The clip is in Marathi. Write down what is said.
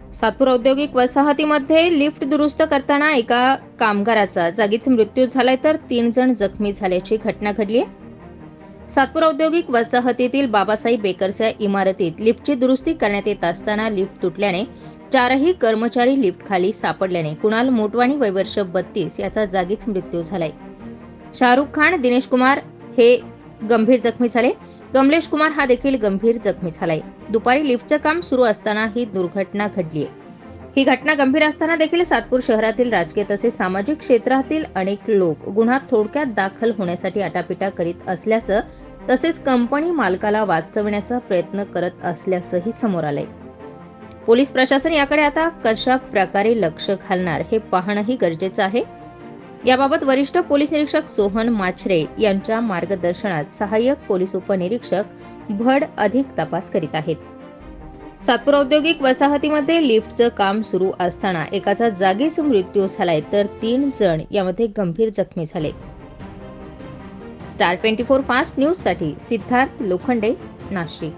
सातपूर औद्योगिक वसाहतीमध्ये लिफ्ट दुरुस्त करताना एका कामगाराचा जागीच मृत्यू झालाय तर तीन जण जखमी झाल्याची घटना घडली आहे सातपूर औद्योगिक वसाहतीतील बाबासाहेब बेकरच्या इमारतीत लिफ्टची दुरुस्ती करण्यात येत असताना लिफ्ट तुटल्याने चारही कर्मचारी लिफ्ट खाली सापडल्याने कुणाल मोटवाणी वयवर्ष बत्तीस याचा जागीच मृत्यू झालाय. शाहरुख खान दिनेश कुमार हे गंभीर जखमी झाले. कमलेश कुमार हा देखील गंभीर जखमी झालाय. दुपारी लिफ्टचं काम सुरू असताना ही दुर्घटना घडली ही घटना गंभीर असताना देखील सातपूर शहरातील राजकीय तसेच सामाजिक क्षेत्रातील अनेक लोक गुन्हा थोडक्यात दाखल होण्यासाठी आटापिटा करीत असल्याचं तसेच कंपनी मालकाला वाचवण्याचा प्रयत्न करत असल्याचंही समोर आलंय. पोलीस प्रशासन याकडे आता कशा प्रकारे लक्ष घालणार हे पाहणंही गरजेचं आहे. याबाबत वरिष्ठ पोलीस निरीक्षक सोहन माछरे यांच्या मार्गदर्शनात सहाय्यक पोलीस उपनिरीक्षक भड अधिक तपास करीत आहेत. सातपूर औद्योगिक वसाहतीमध्ये लिफ्टचं काम सुरू असताना एकाचा जागीच मृत्यू झालाय तर तीन जण यामध्ये गंभीर जखमी झाले. स्टार ट्वेंटी फोर फास्ट न्यूजसाठी सिद्धार्थ लोखंडे नाशिक.